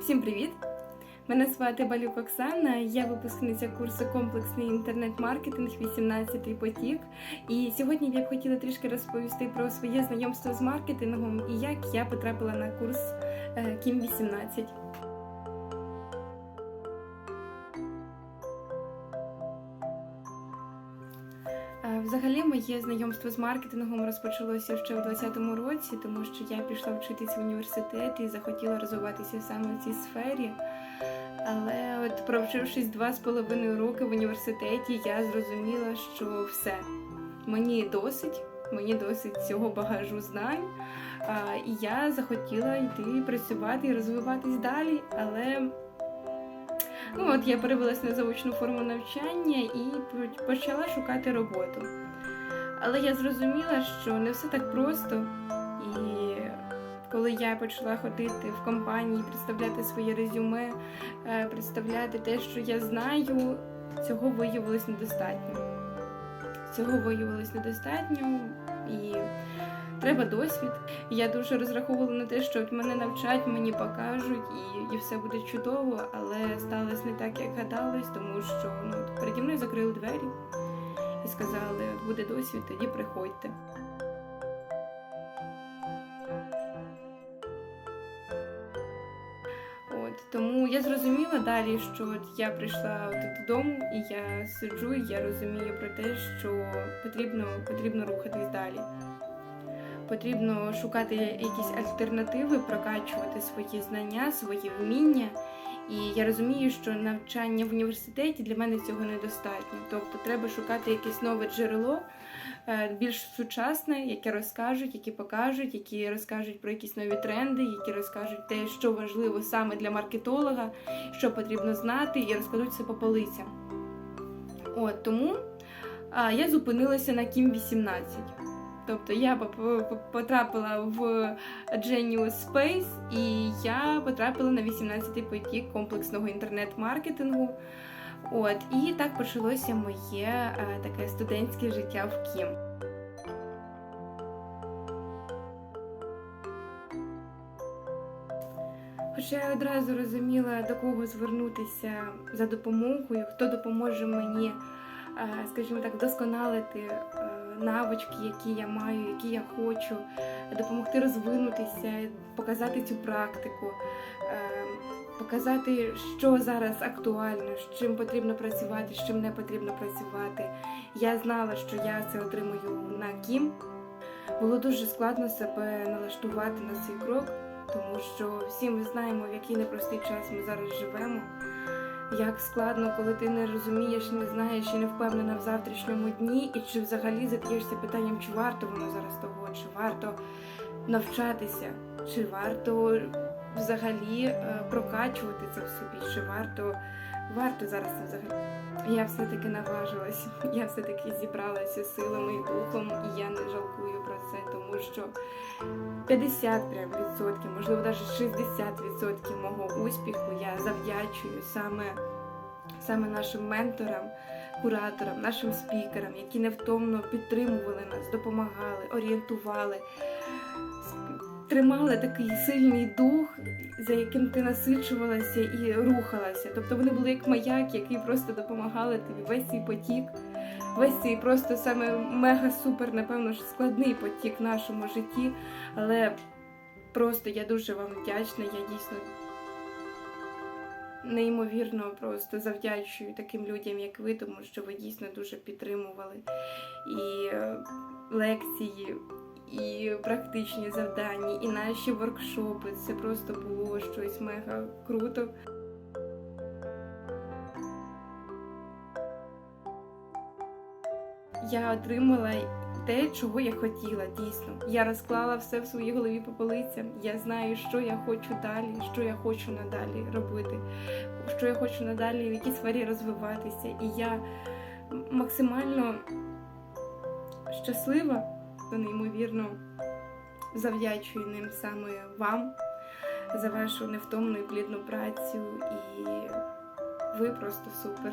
Всім привіт! Мене звати Балюк Оксана, я випускниця курсу комплексний інтернет-маркетинг 18 потік. І сьогодні я б хотіла трішки розповісти про своє знайомство з маркетингом і як я потрапила на курс е, Кім 18. Взагалі, моє знайомство з маркетингом розпочалося ще в 2020 році, тому що я пішла вчитися в університет і захотіла розвиватися саме в цій сфері. Але от провчившись два з половиною роки в університеті, я зрозуміла, що все мені досить, мені досить цього багажу знань. І я захотіла йти працювати і розвиватись далі. Але ну, от я перевелась на заочну форму навчання і почала шукати роботу. Але я зрозуміла, що не все так просто. І коли я почала ходити в компанії, представляти своє резюме, е, представляти те, що я знаю, цього виявилось недостатньо. Цього виявилось недостатньо і треба досвід. Я дуже розраховувала на те, що мене навчать, мені покажуть, і, і все буде чудово, але сталося не так, як гадалось, тому що ну, переді мною закрили двері сказали, буде досвід, тоді приходьте. От тому я зрозуміла далі, що я прийшла от додому, і я сиджу, і я розумію про те, що потрібно, потрібно рухатись далі. Потрібно шукати якісь альтернативи, прокачувати свої знання, свої вміння. І я розумію, що навчання в університеті для мене цього недостатньо. Тобто треба шукати якесь нове джерело, е, більш сучасне, яке розкажуть, які покажуть, які розкажуть про якісь нові тренди, які розкажуть те, що важливо саме для маркетолога, що потрібно знати, і розкладуть це по полицям. От тому я зупинилася на Кім 18. Тобто я потрапила в Genius Space і я потрапила на 18-й потік комплексного інтернет-маркетингу. От, і так почалося моє е, таке студентське життя в Кім. Хоча я одразу розуміла, до кого звернутися за допомогою, хто допоможе мені, е, скажімо так, вдосконалити навички, які я маю, які я хочу, допомогти розвинутися, показати цю практику, е, показати, що зараз актуально, з чим потрібно працювати, з чим не потрібно працювати. Я знала, що я це отримую на Кім. Було дуже складно себе налаштувати на цей крок, тому що всі ми знаємо, в який непростий час ми зараз живемо. Як складно, коли ти не розумієш, не знаєш і не впевнена в завтрашньому дні, і чи взагалі задаєшся питанням, чи варто воно зараз того, чи варто навчатися, чи варто взагалі е, прокачувати це в собі, чи варто варто зараз це взагалі. Я все-таки наважилась, я все-таки зібралася силами і духом, і я не жалкую це, тому що 50 прям відсотків, можливо, навіть 60 відсотків мого успіху я завдячую саме, саме нашим менторам, кураторам, нашим спікерам, які невтомно підтримували нас, допомагали, орієнтували, тримали такий сильний дух, за яким ти насичувалася і рухалася. Тобто вони були як маяк, який просто допомагали тобі весь цей потік. Весь цей просто саме мега-супер, напевно, ж складний потік в нашому житті. Але просто я дуже вам вдячна. Я дійсно неймовірно просто завдячую таким людям, як ви, тому що ви дійсно дуже підтримували і е, лекції, і практичні завдання, і наші воркшопи. Це просто було щось мега круто. Я отримала те, чого я хотіла, дійсно. Я розклала все в своїй голові по полицям. Я знаю, що я хочу далі, що я хочу надалі робити, що я хочу надалі, в якій сфері розвиватися. І я максимально щаслива, то неймовірно завдячую ним саме вам за вашу невтомну і плідну працю. І ви просто супер.